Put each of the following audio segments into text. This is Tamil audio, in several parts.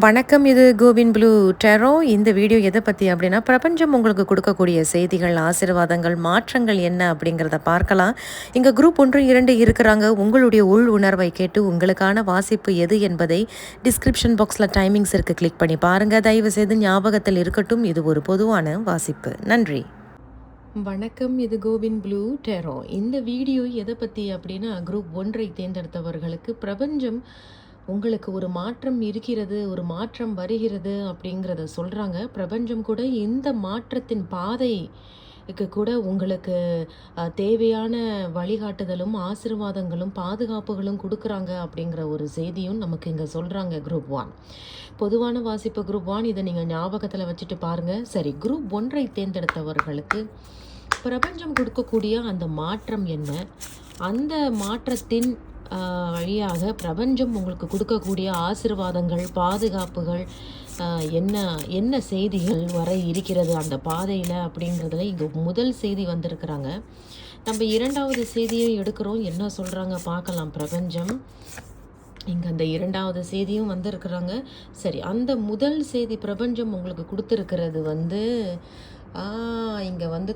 வணக்கம் இது கோவின் ப்ளூ டெரோ. இந்த வீடியோ எதை பற்றி அப்படின்னா பிரபஞ்சம் உங்களுக்கு கொடுக்கக்கூடிய செய்திகள் ஆசீர்வாதங்கள் மாற்றங்கள் என்ன அப்படிங்கிறத பார்க்கலாம். இங்கே குரூப் ஒன்று இரண்டு இருக்கிறாங்க. உங்களுடைய உள் உணர்வை கேட்டு உங்களுக்கான வாசிப்பு எது என்பதை டிஸ்கிரிப்ஷன் பாக்ஸில் டைமிங்ஸ் இருக்குது கிளிக் பண்ணி பாருங்கள் தயவு செய்து ஞாபகத்தில் இருக்கட்டும். இது ஒரு பொதுவான வாசிப்பு. நன்றி. வணக்கம் இது கோவின் ப்ளூ டெரோ. இந்த வீடியோ எதை பற்றி அப்படின்னா குரூப் ஒன்றை தேர்ந்தெடுத்தவர்களுக்கு பிரபஞ்சம் உங்களுக்கு ஒரு மாற்றம் இருக்கிறது ஒரு மாற்றம் வருகிறது அப்படிங்கிறத சொல்கிறாங்க பிரபஞ்சம் கூட இந்த மாற்றத்தின் பாதை கூட உங்களுக்கு தேவையான வழிகாட்டுதலும் ஆசீர்வாதங்களும் பாதுகாப்புகளும் கொடுக்குறாங்க அப்படிங்கிற ஒரு செய்தியும் நமக்கு இங்கே சொல்கிறாங்க குரூப் ஒன் பொதுவான வாசிப்பு குரூப் ஒன் இதை நீங்கள் ஞாபகத்தில் வச்சுட்டு பாருங்கள் சரி குரூப் ஒன்றை தேர்ந்தெடுத்தவர்களுக்கு பிரபஞ்சம் கொடுக்கக்கூடிய அந்த மாற்றம் என்ன? அந்த மாற்றத்தின் வழியாக பிரபஞ்சம் உங்களுக்கு கொடுக்கக்கூடிய ஆசீர்வாதங்கள் பாதுகாப்புகள் என்ன என்ன செய்திகள் வர இருக்கிறது அந்த பாதையில் அப்படிங்கிறதுல இங்கே முதல் செய்தி வந்திருக்கிறாங்க. நம்ம இரண்டாவது செய்தியை எடுக்கிறோம். என்ன சொல்கிறாங்க பார்க்கலாம். பிரபஞ்சம். இங்கே அந்த இரண்டாவது செய்தியும் வந்திருக்கிறாங்க. சரி அந்த முதல் செய்தி பிரபஞ்சம் உங்களுக்கு கொடுத்துருக்கிறது வந்து இங்கே வந்து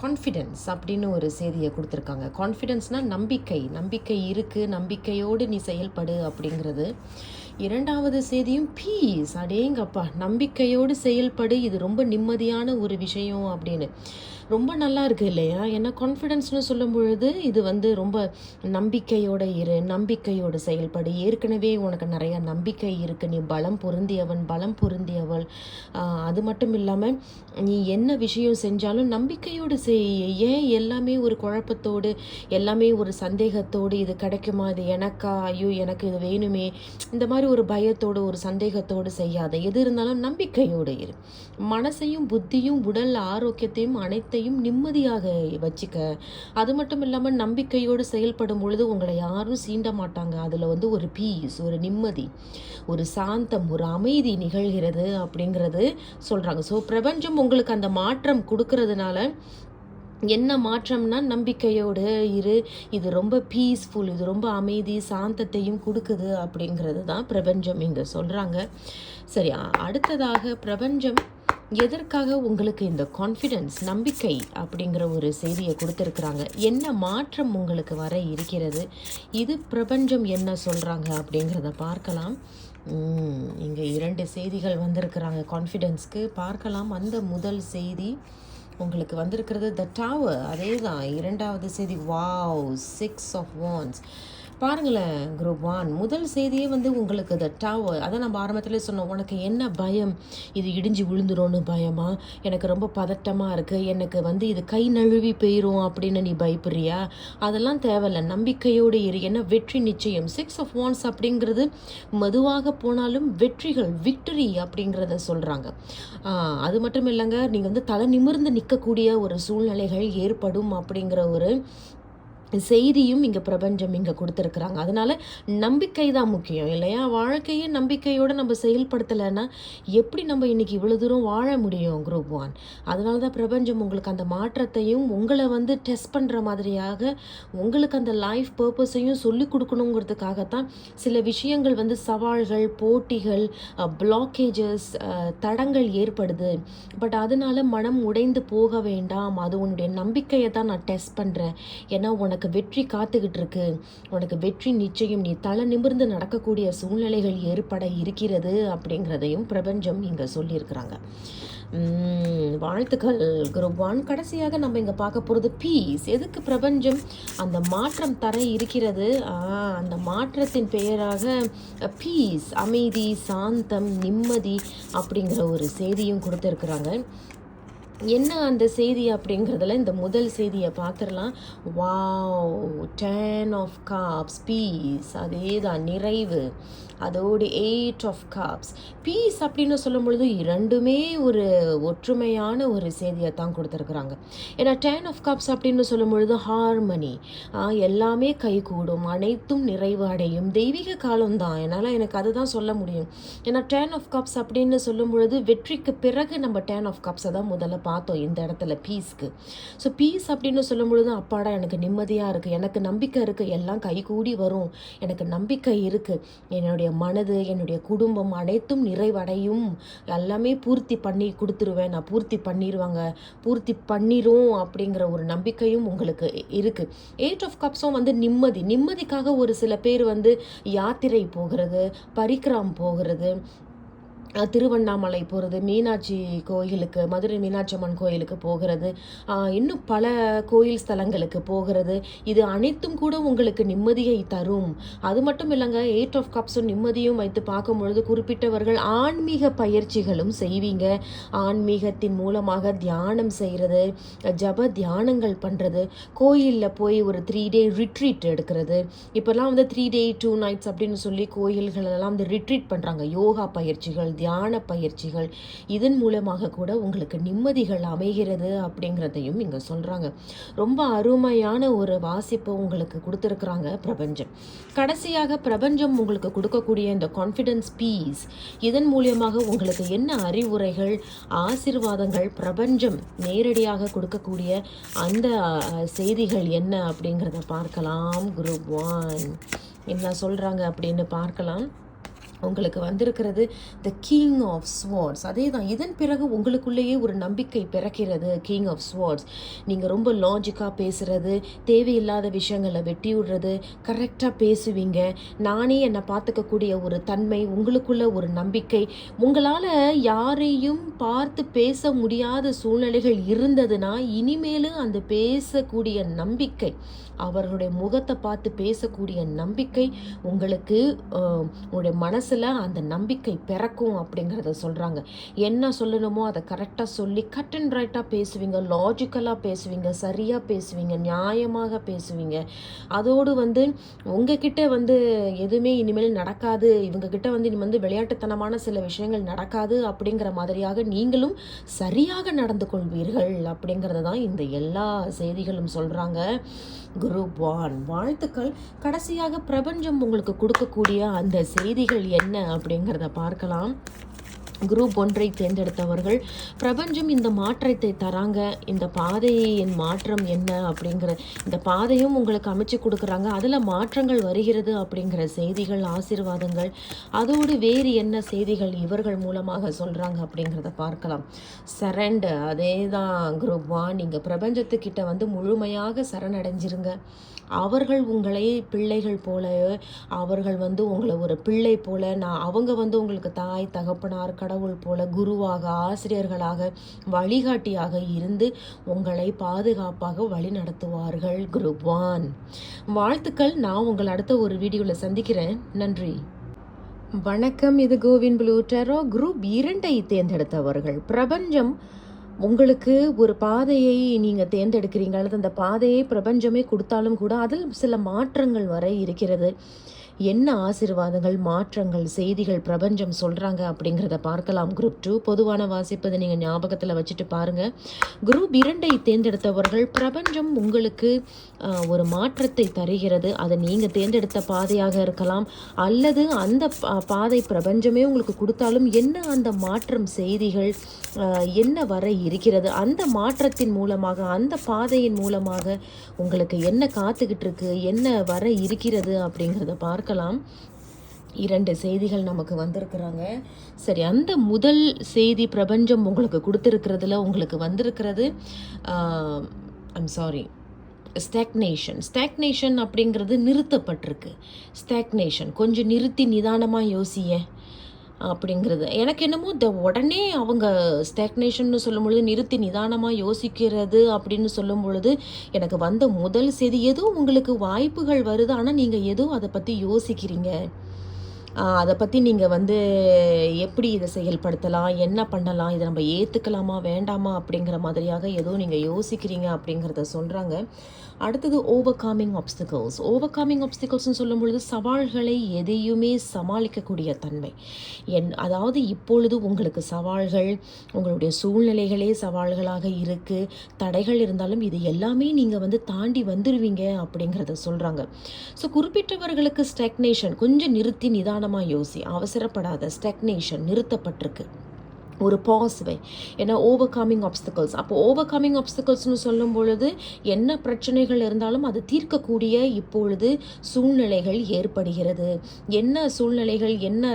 கான்ஃபிடென்ஸ் அப்படின்னு ஒரு செய்தியை கொடுத்துருக்காங்க. கான்ஃபிடென்ஸ்னால் நம்பிக்கை. நம்பிக்கை இருக்குது நம்பிக்கையோடு நீ செயல்படு அப்படிங்கிறது இரண்டாவது செய்தியும் பீஸ் அடேங்கப்பா நம்பிக்கையோடு செயல்படு. இது ரொம்ப நிம்மதியான ஒரு விஷயம் அப்படின்னு. ரொம்ப நல்லா இருக்கு இல்லையா? ஏன்னா கான்ஃபிடென்ஸ்னு சொல்லும் பொழுது இது வந்து ரொம்ப நம்பிக்கையோட இரு நம்பிக்கையோடு செயல்படு. ஏற்கனவே உனக்கு நிறைய நம்பிக்கை இருக்கு. நீ பலம் பொருந்தியவன் பலம் பொருந்தியவள். அது மட்டும் இல்லாமல் நீ என்ன விஷயம் செஞ்சாலும் நம்பிக்கையோடு செய். ஏன் எல்லாமே ஒரு குழப்பத்தோடு எல்லாமே ஒரு சந்தேகத்தோடு இது கிடைக்குமா? இது எனக்கா? ஐயோ எனக்கு இது வேணுமே. இந்த மாதிரி ஒரு பயத்தோடு ஒரு சந்தேகத்தோடு செய்யாத. எது இருந்தாலும் நம்பிக்கையோடு இரு. மனசையும் புத்தியும் உடல் ஆரோக்கியத்தையும் அனைத்தையும் நிம்மதியாக வச்சுக்க. அது மட்டும் இல்லாமல் நம்பிக்கையோடு செயல்படும் பொழுது உங்களை யாரும் சீண்ட மாட்டாங்க. அதில் வந்து ஒரு பீஸ் ஒரு நிம்மதி ஒரு சாந்தம் ஒரு அமைதி நிகழ்கிறது அப்படிங்கிறது சொல்கிறாங்க ஸோ பிரபஞ்சம் உங்களுக்கு அந்த மாற்றம் கொடுக்கறதுனால என்ன மாற்றம்னா நம்பிக்கையோடு இரு. இது ரொம்ப பீஸ்ஃபுல் இது ரொம்ப அமைதி சாந்தத்தையும் கொடுக்குது அப்படிங்கிறது தான் பிரபஞ்சம் இங்கே சொல்கிறாங்க சரி அடுத்ததாக பிரபஞ்சம் எதற்காக உங்களுக்கு இந்த கான்ஃபிடென்ஸ் நம்பிக்கை அப்படிங்கிற ஒரு செய்தியை கொடுத்துருக்குறாங்க? என்ன மாற்றம் உங்களுக்கு வர இருக்கிறது? இது பிரபஞ்சம் என்ன சொல்கிறாங்க அப்படிங்கிறத பார்க்கலாம். இங்கே இரண்டு செய்திகள் வந்திருக்கிறாங்க. கான்ஃபிடென்ஸ்க்கு பார்க்கலாம். அந்த முதல் செய்தி உங்களுக்கு வந்திருக்கிறது த டவர் அதே தான் இரண்டாவது செய்தி. வாவ் சிக்ஸ் ஆஃப் வான்ஸ் பாருங்களேன் குரூப் ஒன் முதல் செய்தியே வந்து உங்களுக்கு த டவர் அதான் நம்ம ஆரம்பத்தில் சொன்னோம் உனக்கு என்ன பயம்? இது இடிஞ்சு விழுந்துரும்னு பயமா? எனக்கு ரொம்ப பதட்டமாக இருக்குது எனக்கு வந்து இது கை நழுவி போயிரும் அப்படின்னு நீ பயப்படுறியா? அதெல்லாம் தேவையில்ல. நம்பிக்கையோடு இரு. என்ன வெற்றி நிச்சயம்? சிக்ஸ் ஆஃப் ஒன்ஸ் அப்படிங்கிறது மெதுவாக போனாலும் வெற்றிகள் விக்டரி அப்படிங்கிறத சொல்கிறாங்க அது மட்டும் இல்லைங்க நீங்கள் வந்து தலை நிமிர்ந்து நிற்கக்கூடிய ஒரு சூழ்நிலைகள் ஏற்படும் அப்படிங்கிற ஒரு செய்தியும் இங்கே பிரபஞ்சம் இங்கே கொடுத்துருக்குறாங்க. அதனால் நம்பிக்கை தான் முக்கியம் இல்லையா? வாழ்க்கையை நம்பிக்கையோடு நம்ம செயல்படுத்தலைன்னா எப்படி நம்ம இன்னைக்கு இவ்வளோ தூரம் வாழ முடியும் குரூப் ஒன் அதனால தான் பிரபஞ்சம் உங்களுக்கு அந்த மாற்றத்தையும் உங்களை வந்து டெஸ்ட் பண்ணுற மாதிரியாக உங்களுக்கு அந்த லைஃப் பர்பஸையும் சொல்லி கொடுக்கணுங்கிறதுக்காகத்தான் சில விஷயங்கள் வந்து சவால்கள் போட்டிகள் பிளாக்கேஜஸ் தடங்கள் ஏற்படுது. பட் அதனால மனம் உடைந்து போக வேண்டாம். அது உன்னுடைய நம்பிக்கையை தான் நான் டெஸ்ட் பண்ணுறேன் ஏன்னா உனக்கு வெற்றி காத்துக்கிட்டு இருக்கு உனக்கு வெற்றி நிச்சயம். நீ தலை நிமிர்ந்து நடக்கக்கூடிய சூழ்நிலைகள் ஏற்பட இருக்கிறது அப்படிங்கிறதையும் பிரபஞ்சம் இங்கே சொல்லியிருக்கிறாங்க. வாழ்த்துக்கள் குரூப் ஒன் கடைசியாக நம்ம இங்கே பார்க்க போகிறது பீஸ் எதுக்கு பிரபஞ்சம் அந்த மாற்றம் தர இருக்கிறது? அந்த மாற்றத்தின் பெயராக பீஸ் அமைதி சாந்தம் நிம்மதி அப்படிங்கிற ஒரு செய்தியும் கொடுத்துருக்குறாங்க. என்ன அந்த செய்தி அப்படிங்கிறதுல இந்த முதல் செய்தியை பார்த்துடலாம். Wow ten of cups peace அதே தான் நிறைவு. அதோடு எயிட் ஆஃப் காப்ஸ் பீஸ் அப்படின்னு சொல்லும் பொழுது இரண்டுமே ஒரு ஒற்றுமையான ஒரு செய்தியை தான் கொடுத்துருக்குறாங்க. ஏன்னா டென் ஆஃப் கப்ஸ் அப்படின்னு சொல்லும் பொழுது ஹார்மனி எல்லாமே கைகூடும் அனைத்தும் நிறைவு அடையும். தெய்வீக காலம்தான். என்னால் எனக்கு அதுதான் சொல்ல முடியும். ஏன்னா டென் ஆஃப் கப்ஸ் அப்படின்னு சொல்லும் பொழுது வெற்றிக்கு பிறகு நம்ம டென் ஆஃப் காப்ஸை தான் முதல்ல பார்த்தோம் இந்த இடத்துல பீஸ்க்கு ஸோ பீஸ் அப்படின்னு சொல்லும் பொழுது அப்பாடா எனக்கு நிம்மதியாக இருக்குது எனக்கு நம்பிக்கை இருக்குது எல்லாம் கைகூடி வரும். எனக்கு நம்பிக்கை இருக்குது என்னுடைய மனது என்னுடைய குடும்பம் அனைத்தும் நிறைவடையும். எல்லாமே பூர்த்தி பண்ணி கொடுத்துருவேன். நான் பூர்த்தி பண்ணிடுவாங்க பூர்த்தி பண்ணிரும் அப்படிங்கிற ஒரு நம்பிக்கையும் உங்களுக்கு இருக்குது எயிட் ஆஃப் கப்ஸும் வந்து நிம்மதி. நிம்மதிக்காக ஒரு சில பேர் வந்து யாத்திரை போகிறது பரிக்ராம் போகிறது திருவண்ணாமலை போகிறது மீனாட்சி கோயிலுக்கு மதுரை மீனாட்சி அம்மன் கோயிலுக்கு போகிறது இன்னும் பல கோயில் ஸ்தலங்களுக்கு போகிறது. இது அனைத்தும் கூட உங்களுக்கு நிம்மதியை தரும். அது மட்டும் இல்லைங்க எயிட் ஆஃப் கப்ஸும் நிம்மதியும் வைத்து பார்க்கும் பொழுது குறிப்பிட்டவர்கள் ஆன்மீக பயிற்சிகளும் செய்வீங்க. ஆன்மீகத்தின் மூலமாக தியானம் செய்கிறது ஜப தியானங்கள் பண்ணுறது கோயிலில் போய் ஒரு த்ரீ டே ரிட்ரீட் எடுக்கிறது. இப்போல்லாம் வந்து த்ரீ டே டூ நைட்ஸ் அப்படின்னு சொல்லி கோயில்களெல்லாம் வந்து ரிட்ரீட் பண்ணுறாங்க யோகா பயிற்சிகள் தியான பயிற்சிகள். இதன் மூலமாக கூட உங்களுக்கு நிம்மதிகள் அமைகிறது அப்படிங்கிறதையும் இங்கே சொல்கிறாங்க ரொம்ப அருமையான ஒரு வாசிப்பை உங்களுக்கு கொடுத்துருக்குறாங்க பிரபஞ்சம். கடைசியாக பிரபஞ்சம் உங்களுக்கு கொடுக்கக்கூடிய இந்த கான்ஃபிடென்ஸ் பீஸ் இதன் மூலியமாக உங்களுக்கு என்ன அறிவுரைகள் ஆசிர்வாதங்கள் பிரபஞ்சம் நேரடியாக கொடுக்கக்கூடிய அந்த செய்திகள் என்ன அப்படிங்கிறத பார்க்கலாம். Group one. என்ன சொல்கிறாங்க அப்படின்னு பார்க்கலாம். உங்களுக்கு வந்திருக்கிறது த கிங் ஆஃப் ஸ்வார்ட்ஸ் அதே தான் இதன் பிறகு உங்களுக்குள்ளேயே ஒரு நம்பிக்கை பிறக்கிறது கிங் ஆஃப் ஸ்வார்ட்ஸ் நீங்கள் ரொம்ப லாஜிக்காக பேசுகிறது தேவையில்லாத விஷயங்களை வெட்டி விடுறது கரெக்டாக பேசுவீங்க. நானே என்னை பார்த்துக்கக்கூடிய ஒரு தன்மை உங்களுக்குள்ள ஒரு நம்பிக்கை. உங்களால் யாரையும் பார்த்து பேச முடியாத சூழ்நிலைகள் இருந்ததுன்னா இனிமேலும் அந்த பேசக்கூடிய நம்பிக்கை அவர்களுடைய முகத்தை பார்த்து பேசக்கூடிய நம்பிக்கை உங்களுக்கு உங்களுடைய உங்களுடைய மனசில் அந்த நம்பிக்கை பிறக்கும் அப்படிங்கிறத சொல்கிறாங்க என்ன சொல்லணுமோ அதை கரெக்டாக சொல்லி கட் அண்ட் ரைட்டாக பேசுவீங்க லாஜிக்கலாக பேசுவீங்க சரியாக பேசுவீங்க நியாயமாக பேசுவீங்க. அதோடு வந்து உங்ககிட்ட வந்து எதுவுமே இனிமேல் நடக்காது இவங்கக்கிட்ட வந்து இனி வந்து விளையாட்டுத்தனமான சில விஷயங்கள் நடக்காது அப்படிங்கிற மாதிரியாக நீங்களும் சரியாக நடந்து கொள்வீர்கள் அப்படிங்கிறத தான் இந்த எல்லா செய்திகளும் சொல்கிறாங்க குரூப் ஒன் வாழ்த்துக்கள். கடைசியாக பிரபஞ்சம் உங்களுக்கு கொடுக்கக்கூடிய அந்த செய்திகள் என்ன அப்படிங்கிறத பார்க்கலாம். குரூப் ஒன்றை தேர்ந்தெடுத்தவர்கள் பிரபஞ்சம் இந்த மாற்றத்தை தராங்க இந்த பாதையின் மாற்றம் என்ன? அப்படிங்கிற இந்த பாதையும் உங்களுக்கு அமைச்சு கொடுக்குறாங்க. அதில் மாற்றங்கள் வருகிறது அப்படிங்கிற செய்திகள் ஆசீர்வாதங்கள் அதோடு வேறு என்ன செய்திகள் இவர்கள் மூலமாக சொல்கிறாங்க அப்படிங்கிறத பார்க்கலாம். சரண்டு அதே தான் குரூப் ஒன். நீங்கள் பிரபஞ்சத்துக்கிட்ட வந்து முழுமையாக சரணடைஞ்சிருங்க. அவர்கள் உங்களை பிள்ளைகள் போல அவர்கள் வந்து உங்களை ஒரு பிள்ளை போல நான் அவங்க வந்து உங்களுக்கு தாய் தகப்பனார் கடவுள் போல குருவாக ஆசிரியர்களாக வழிகாட்டியாக இருந்து உங்களை பாதுகாப்பாக வழி நடத்துவார்கள். குரூப் ஒன் வாழ்த்துக்கள். நான் உங்களை அடுத்த ஒரு வீடியோவில் சந்திக்கிறேன். நன்றி. வணக்கம். இது கோவின் ப்ளூ டெரோ குரூப் இரண்டை தேர்ந்தெடுத்தவர்கள். பிரபஞ்சம் உங்களுக்கு ஒரு பாதையை நீங்கள் தேர்ந்தெடுக்கிறீங்க அல்லது அந்த பாதையை பிரபஞ்சமே கொடுத்தாலும் கூட அதில் சில மாற்றங்கள் வர இருக்கிறது. என்ன ஆசீர்வாதங்கள் மாற்றங்கள் செய்திகள் பிரபஞ்சம் சொல்கிறாங்க அப்படிங்கிறத பார்க்கலாம். குரூப் டூ பொதுவான வாசிப்பதை நீங்கள் ஞாபகத்தில் வச்சுட்டு பாருங்கள் குரூப் இரண்டை தேர்ந்தெடுத்தவர்கள் பிரபஞ்சம் உங்களுக்கு ஒரு மாற்றத்தை தருகிறது. அதை நீங்கள் தேர்ந்தெடுத்த பாதையாக இருக்கலாம். அல்லது அந்த பாதை பிரபஞ்சமே உங்களுக்கு கொடுத்தாலும் என்ன அந்த மாற்றம் செய்திகள் என்ன வர இருக்கிறது? அந்த மாற்றத்தின் மூலமாக அந்த பாதையின் மூலமாக உங்களுக்கு என்ன காத்துக்கிட்டு இருக்கு? என்ன வர இருக்கிறது? அப்படிங்கிறத பார்க்கலாம். இரண்டு செய்திகள் நமக்கு வந்திருக்கிறாங்க. சரி அந்த முதல் செய்தி பிரபஞ்சம் உங்களுக்கு கொடுத்துருக்கிறதுல உங்களுக்கு வந்திருக்கிறது ஐம் சாரி ஸ்டாக்னேஷன் ஸ்டாக்னேஷன் அப்படிங்கிறது நிறுத்தப்பட்டிருக்கு. ஸ்டாக்னேஷன் கொஞ்சம் நிறுத்தி நிதானமாக யோசிய அப்படிங்கிறது. எனக்கு என்னமோ இந்த உடனே அவங்க ஸ்டெக்னேஷன்னு சொல்லும் பொழுது நிறுத்தி நிதானமாக யோசிக்கிறது அப்படின்னு சொல்லும் பொழுது எனக்கு வந்த முதல் செய்தி ஏதோ உங்களுக்கு வாய்ப்புகள் வருது ஆனால் நீங்கள் ஏதோ அதை பற்றி யோசிக்கிறீங்க. அதை பற்றி நீங்கள் வந்து எப்படி இதை செயல்படுத்தலாம் என்ன பண்ணலாம் இதை நம்ம ஏற்றுக்கலாமா வேண்டாமா அப்படிங்கிற மாதிரியாக ஏதோ நீங்கள் யோசிக்கிறீங்க அப்படிங்கிறத சொல்கிறாங்க அடுத்தது overcoming obstacles overcoming ஆப்ஸ்டிகல்ஸ்னு சொல்லும் பொழுது சவால்களை எதையுமே சமாளிக்கக்கூடிய தன்மை. என் அதாவது இப்பொழுது உங்களுக்கு சவால்கள் உங்களுடைய சூழ்நிலைகளே சவால்களாக இருக்குது தடைகள் இருந்தாலும் இது எல்லாமே நீங்கள் வந்து தாண்டி வந்துடுவீங்க அப்படிங்கிறத சொல்கிறாங்க ஸோ குறிப்பிட்டவர்களுக்கு ஸ்டெக்னேஷன் கொஞ்சம் நிறுத்தி நிதானமாக யோசி அவசரப்படாத ஸ்டெக்னேஷன் நிறுத்தப்பட்டிருக்கு. ஒரு பாசிவை ஏன்னா ஓவர் கமிங் ஆப்ஸ்டிக்கல்ஸ் அப்போ ஓவர் கமிங் ஆப்ஸ்டிக்கல்ஸ்னு சொல்லும் பொழுது என்ன பிரச்சனைகள் இருந்தாலும் அது தீர்க்கக்கூடிய இப்பொழுது சூழ்நிலைகள் ஏற்படுகிறது. என்ன சூழ்நிலைகள் என்ன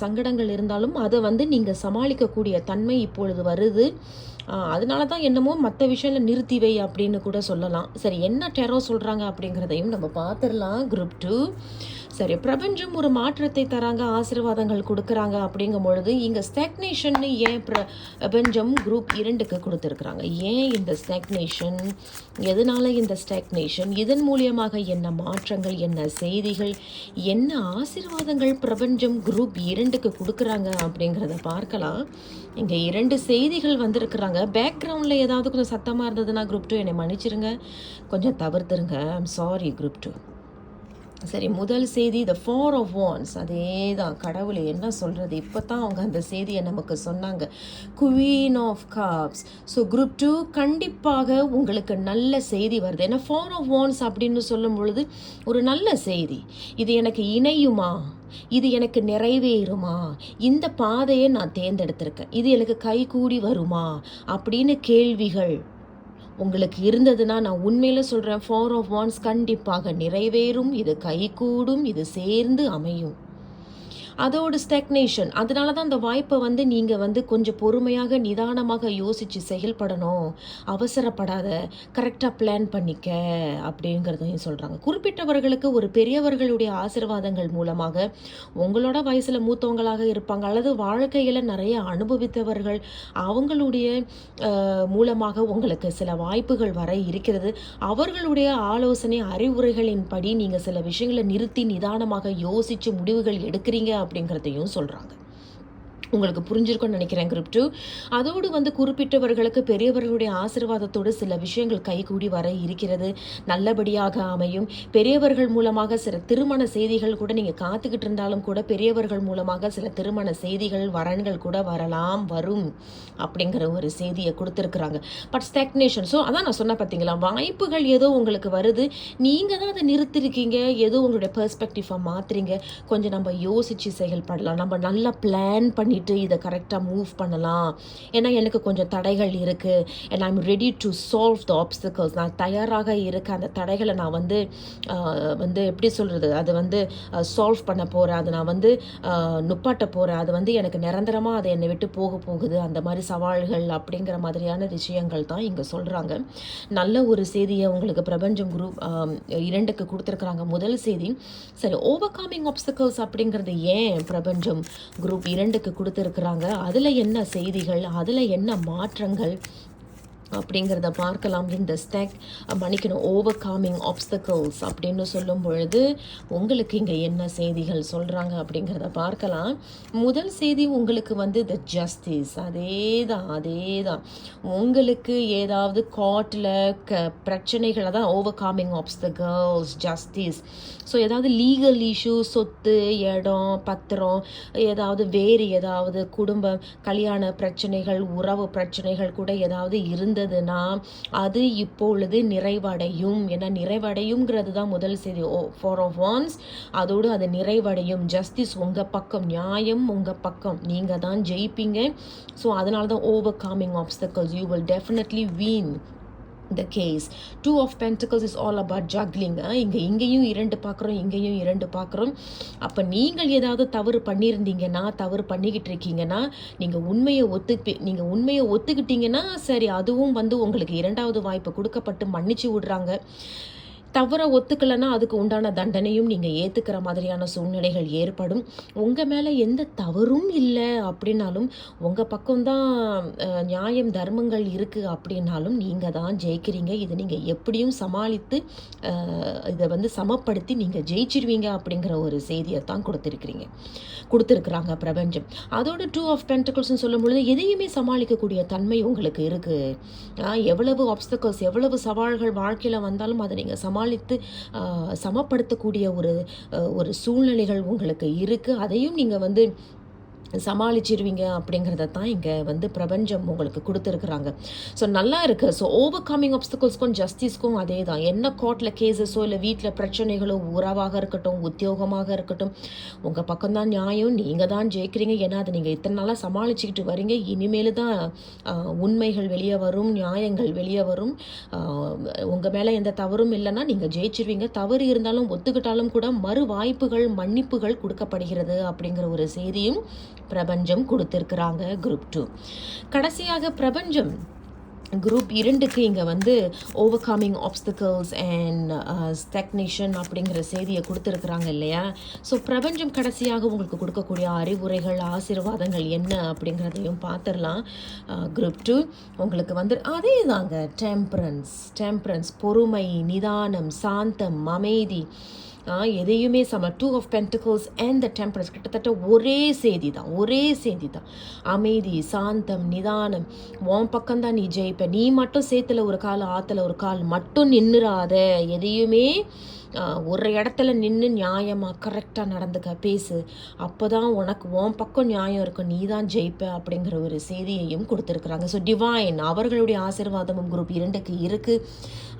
சங்கடங்கள் இருந்தாலும் அதை வந்து நீங்கள் சமாளிக்கக்கூடிய தன்மை இப்பொழுது வருது. அதனால தான் என்னமோ மற்ற விஷயம்ல நிறுத்தி வை அப்படின்னு கூட சொல்லலாம். சரி என்ன டெரோ சொல்கிறாங்க அப்படிங்கிறதையும் நம்ம பார்த்துடலாம் குரூப் டூ சரி பிரபஞ்சம் ஒரு மாற்றத்தை தராங்க ஆசீர்வாதங்கள் கொடுக்குறாங்க அப்படிங்கும் பொழுது இங்கே ஸ்டெக்னேஷன் ஏன் பிர பிரபஞ்சம் குரூப் இரண்டுக்கு கொடுத்துருக்குறாங்க? ஏன் இந்த ஸ்டாக்னேஷன் எதனால இந்த ஸ்டெக்னேஷன் இதன் மூலியமாக என்ன மாற்றங்கள் என்ன செய்திகள் என்ன ஆசீர்வாதங்கள் பிரபஞ்சம் குரூப் இரண்டுக்கு கொடுக்குறாங்க அப்படிங்கிறத பார்க்கலாம். இங்கே இரண்டு செய்திகள் வந்திருக்கிறாங்க. பேக்ரவுண்டில் ஏதாவது கொஞ்சம் சத்தமாக இருந்ததுன்னா குரூப் டூ என்னை மன்னிச்சிருங்க. கொஞ்சம் தவிர்த்துருங்க. ஐம் சாரி குரூப் டூ சரி முதல் செய்தி த ஃபோர் ஆஃப் ஒன்ஸ் அதே தான் கடவுள் என்ன சொல்கிறது இப்போ தான் அவங்க அந்த செய்தியை நமக்கு சொன்னாங்க. Queen of cups so group two கண்டிப்பாக உங்களுக்கு நல்ல செய்தி வருது. ஏன்னா ஃபோர் ஆஃப் ஒன்ஸ் அப்படின்னு சொல்லும் பொழுது ஒரு நல்ல செய்தி. இது எனக்கு இணையுமா? இது எனக்கு நிறைவேறுமா? இந்த பாதையை நான் தேர்ந்தெடுத்திருக்கேன். இது எனக்கு கைகூடி வருமா? அப்படின்னு கேள்விகள் உங்களுக்கு இருந்ததுன்னா நான் உண்மையில் சொல்கிறேன் ஃபோர் ஆஃப் ஒன்ஸ் கண்டிப்பாக நிறைவேறும். இது கைகூடும் இது சேர்ந்து அமையும். அதோட ஸ்டெக்னேஷன் அதனால தான் அந்த வாய்ப்பை வந்து நீங்கள் வந்து கொஞ்சம் பொறுமையாக நிதானமாக யோசித்து செயல்படணும். அவசரப்படாத கரெக்டாக பிளான் பண்ணிக்க அப்படிங்கிறதையும் சொல்கிறாங்க குறிப்பிட்டவர்களுக்கு ஒரு பெரியவர்களுடைய ஆசிர்வாதங்கள் மூலமாக உங்களோட வயசில் மூத்தவங்களாக இருப்பாங்க. அல்லது வாழ்க்கையில் நிறைய அனுபவித்தவர்கள் அவங்களுடைய மூலமாக உங்களுக்கு சில வாய்ப்புகள் வர இருக்கிறது. அவர்களுடைய ஆலோசனை அறிவுரைகளின்படி நீங்கள் சில விஷயங்களை நிறுத்தி நிதானமாக யோசித்து முடிவுகள் எடுக்கிறீங்க அப்படிங்கிறதையும் சொல்கிறாங்க உங்களுக்கு புரிஞ்சிருக்கும்னு நினைக்கிறேன் குரூப் டூ அதோடு வந்து குறிப்பிட்டவர்களுக்கு பெரியவர்களுடைய ஆசீர்வாதத்தோடு சில விஷயங்கள் கைகூடி வர இருக்கிறது. நல்லபடியாக அமையும். பெரியவர்கள் மூலமாக சில திருமண செய்திகள் கூட நீங்கள் காத்துக்கிட்டு இருந்தாலும் கூட பெரியவர்கள் மூலமாக சில திருமண செய்திகள் வரன்கள் கூட வரலாம் வரும் அப்படிங்கிற ஒரு செய்தியை கொடுத்துருக்குறாங்க. பட் ஸ்டெக்னேஷன் ஸோ அதான் நான் சொன்ன பார்த்தீங்களா வாய்ப்புகள் ஏதோ உங்களுக்கு வருது. நீங்கள் தான் அதை நிறுத்திருக்கீங்க. ஏதோ உங்களுடைய பெர்ஸ்பெக்டிவாக மாற்றுறீங்க கொஞ்சம் நம்ம யோசித்து செயல்படலாம். நம்ம நல்லா பிளான் போயிட்டு இதை கரெக்டாக மூவ் பண்ணலாம். ஏன்னா எனக்கு கொஞ்சம் தடைகள் இருக்குது and I'm ready to solve the obstacles நான் தயாராக இருக்க அந்த தடைகளை நான் வந்து வந்து எப்படி சொல்கிறது அது வந்து சால்வ் பண்ண போகிறேன் அதை நான் வந்து நுப்பாட்ட போகிறேன் அது வந்து எனக்கு நிரந்தரமாக அதை என்னை விட்டு போக போகுது. அந்த மாதிரி சவால்கள் அப்படிங்கிற மாதிரியான விஷயங்கள் தான் இங்கே சொல்கிறாங்க நல்ல ஒரு செய்தியை உங்களுக்கு பிரபஞ்சம் குரூப் இரண்டுக்கு கொடுத்துருக்குறாங்க. முதல் செய்தி சரி ஓவர் காமிங் ஆப்ஸ்டிக்கல்ஸ் அப்படிங்கிறது ஏன் பிரபஞ்சம் குரூப் இரண்டுக்கு கொடுத்துருக்குறாங்க. அதில் என்ன செய்திகள் அதில் என்ன மாற்றங்கள் அப்படிங்கிறத பார்க்கலாம். இந்த ஸ்டெக் மன்னிக்கணும் ஓவர் காமிங் ஆப்ஸ்டக்கல்ஸ் அப்படின்னு சொல்லும் பொழுது உங்களுக்கு இங்கே என்ன செய்திகள் சொல்கிறாங்க அப்படிங்கிறத பார்க்கலாம். முதல் செய்தி உங்களுக்கு வந்து த ஜஸ்டிஸ் அதே தான் அதே தான் உங்களுக்கு ஏதாவது காட்டில் க பிரச்சனைகளை தான் overcoming obstacles justice so ஏதாவது லீகல் இஷ்யூ சொத்து இடம் பத்திரம் ஏதாவது வேறு ஏதாவது குடும்ப கல்யாண பிரச்சனைகள் உறவு பிரச்சனைகள் கூட ஏதாவது இருந்ததுன்னா அது இப்பொழுது நிறைவடையும். ஏன்னா நிறைவடையுங்கிறது தான் முதல் செய்தி. ஓ ஃபார் ஆஃப் ஒன்ஸ் அதோடு அது நிறைவடையும். ஜஸ்டிஸ் உங்கள் பக்கம் நியாயம் உங்கள் பக்கம். நீங்கள் தான் ஜெயிப்பீங்க. ஸோ அதனால தான் overcoming obstacles you will definitely win the case two of pentacles is all about juggling ah. இங்கே இங்கேயும் இரண்டு பார்க்குறோம் இங்கேயும் இரண்டு பார்க்குறோம். அப்போ நீங்கள் ஏதாவது தவறு பண்ணியிருந்தீங்கன்னா தவறு பண்ணிக்கிட்டு இருக்கீங்கன்னா நீங்கள் உண்மையை ஒத்துப்பி நீங்கள் உண்மையை ஒத்துக்கிட்டீங்கன்னா சரி அதுவும் வந்து உங்களுக்கு இரண்டாவது வாய்ப்பு கொடுக்கப்பட்டு மன்னிச்சு விடுறாங்க. தவறை ஒத்துக்கலைன்னா அதுக்கு உண்டான தண்டனையும் நீங்கள் ஏற்றுக்கிற மாதிரியான சூழ்நிலைகள் ஏற்படும். உங்கள் மேலே எந்த தவறும் இல்லை அப்படின்னாலும் உங்கள் பக்கம்தான் நியாயம் தர்மங்கள் இருக்குது அப்படின்னாலும் நீங்கள் தான் ஜெயிக்கிறீங்க. இதை நீங்கள் எப்படியும் சமாளித்து இதை வந்து சமப்படுத்தி நீங்கள் ஜெயிச்சிருவீங்க அப்படிங்கிற ஒரு செய்தியை தான் கொடுத்துருக்கிறீங்க. கொடுத்துருக்குறாங்க பிரபஞ்சம். அதோட டூ ஆஃப் பென்டிகல்ஸ்னு சொல்லும் பொழுது எதையுமே சமாளிக்கக்கூடிய தன்மை உங்களுக்கு இருக்குது எவ்வளவு ஆப்ஸ்டக்கல்ஸ் எவ்வளவு சவால்கள் வாழ்க்கையில் வந்தாலும் அதை நீங்கள் சமாளித்து சமப்படுத்தக்கூடிய ஒரு ஒரு சூழ்நிலைகள் உங்களுக்கு இருக்குது அதையும் நீங்கள் வந்து சமாளிச்சிருவீங்க அப்படிங்கிறத தான் இங்கே வந்து பிரபஞ்சம் உங்களுக்கு கொடுத்துருக்குறாங்க. ஸோ நல்லா இருக்குது ஸோ ஓவர் கம்மிங் ஆப்ஸ்டிகல்ஸ்க்கும் ஜஸ்டிஸ்க்கும் அதே தான். என்ன கோர்ட்டில் கேஸஸோ இல்லை வீட்டில் பிரச்சனைகளோ உறவாக இருக்கட்டும் உத்தியோகமாக இருக்கட்டும் உங்கள் பக்கம்தான் நியாயம். நீங்கள் தான் ஜெயிக்கிறீங்க. ஏன்னா அதை நீங்கள் இத்தனை நாளாக சமாளிச்சுக்கிட்டு வரீங்க. இனிமேல் தான் உண்மைகள் வெளியே வரும் நியாயங்கள் வெளியே வரும். உங்கள் மேலே எந்த தவறும் இல்லைன்னா நீங்கள் ஜெயிச்சிருவீங்க. தவறு இருந்தாலும் ஒத்துக்கிட்டாலும் கூட மறு வாய்ப்புகள் மன்னிப்புகள் கொடுக்கப்படுகிறது அப்படிங்கிற ஒரு செய்தியும் பிரபஞ்சம் கொடுத்துருக்குறாங்க குரூப் டூ கடைசியாக பிரபஞ்சம் குரூப் இரண்டுக்கு இங்கே வந்து overcoming obstacles and stagnation அப்படிங்கிற செய்தியை கொடுத்துருக்குறாங்க இல்லையா? ஸோ பிரபஞ்சம் கடைசியாக உங்களுக்கு கொடுக்கக்கூடிய அறிவுரைகள் ஆசீர்வாதங்கள் என்ன அப்படிங்கிறதையும் பார்த்துடலாம். Uh, குரூப் டூ உங்களுக்கு வந்து அதே தாங்க டெம்பரன்ஸ் டெம்பரன்ஸ் பொறுமை நிதானம் சாந்தம் அமைதி எதையுமே சம two of pentacles and the temperance கிட்டத்தட்ட ஒரே செய்தி தான் ஒரே செய்தி தான் அமைதி சாந்தம் நிதானம். உன் பக்கம்தான் நீ ஜெயிப்ப. நீ மட்டும் சேத்துல ஒரு கால் ஆத்துல ஒரு கால் மட்டும் நின்றுறாத எதையுமே ஒரு இடத்துல நின்று நியாயமாக கரெக்டாக நடந்துக்க பேசு. அப்போ தான் உனக்கு உன் பக்கம் நியாயம் இருக்கும். நீ தான் ஜெயிப்ப அப்படிங்கிற ஒரு செய்தியையும் கொடுத்துருக்குறாங்க. ஸோ டிவைன் அவர்களுடைய ஆசீர்வாதமும் குரூப் இரண்டுக்கு இருக்குது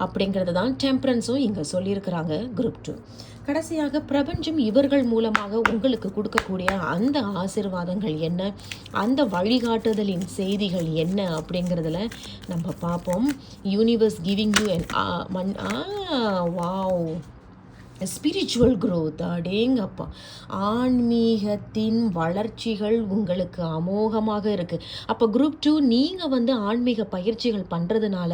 அப்படிங்கிறது தான் டெம்பரன்ஸும் இங்கே சொல்லியிருக்கிறாங்க குரூப் டூ கடைசியாக பிரபஞ்சம் இவர்கள் மூலமாக உங்களுக்கு கொடுக்கக்கூடிய அந்த ஆசீர்வாதங்கள் என்ன? அந்த வழிகாட்டுதலின் செய்திகள் என்ன அப்படிங்கிறதுல நம்ம பார்ப்போம். யூனிவர்ஸ் கிவிங் யூ அண்ட் மண் ஆ வாவ் ஸ்பிரிச்சுவல் க்ரோத் அடேங்கப்பா. ஆன்மீகத்தின் வளர்ச்சிகள் உங்களுக்கு அமோகமாக இருக்குது அப்போ குரூப் டூ நீங்கள் வந்து ஆன்மீக பயிற்சிகள் பண்ணுறதுனால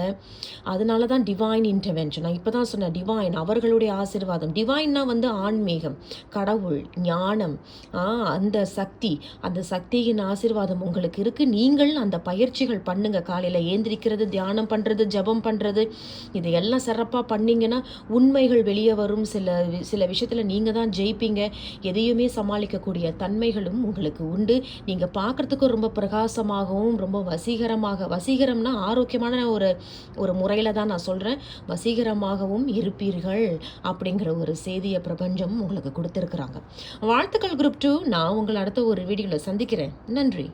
அதனால தான் டிவைன் இன்டர்வென்ஷன் நான் இப்போ தான் சொன்னேன் டிவைன் அவர்களுடைய ஆசிர்வாதம். டிவைன்னா வந்து ஆன்மீகம் கடவுள் ஞானம் ஆ, அந்த சக்தி. அந்த சக்தியின் ஆசிர்வாதம் உங்களுக்கு இருக்குது நீங்கள் அந்த பயிற்சிகள் பண்ணுங்கள் காலையில் ஏந்திரிக்கிறது தியானம் பண்ணுறது ஜெபம் பண்ணுறது இதையெல்லாம் சிறப்பாக பண்ணீங்கன்னா உண்மைகள் வெளியே வரும் சில சில விஷயத்தில் நீங்கள் தான் ஜெயிப்பீங்க. எதையுமே சமாளிக்கக்கூடிய தன்மைகளும் உங்களுக்கு உண்டு. நீங்கள் பார்க்குறதுக்கும் ரொம்ப பிரகாசமாகவும் ரொம்ப வசீகரமாக வசீகரம்னா ஆரோக்கியமான ஒரு ஒரு முறையில் தான் நான் சொல்கிறேன் வசீகரமாகவும் இருப்பீர்கள் அப்படிங்கிற ஒரு செய்தியை பிரபஞ்சம் உங்களுக்கு கொடுத்துருக்குறாங்க. வாழ்த்துக்கள் குரூப் டூ. நான் உங்களை அடுத்த ஒரு வீடியோவில் சந்திக்கிறேன். நன்றி.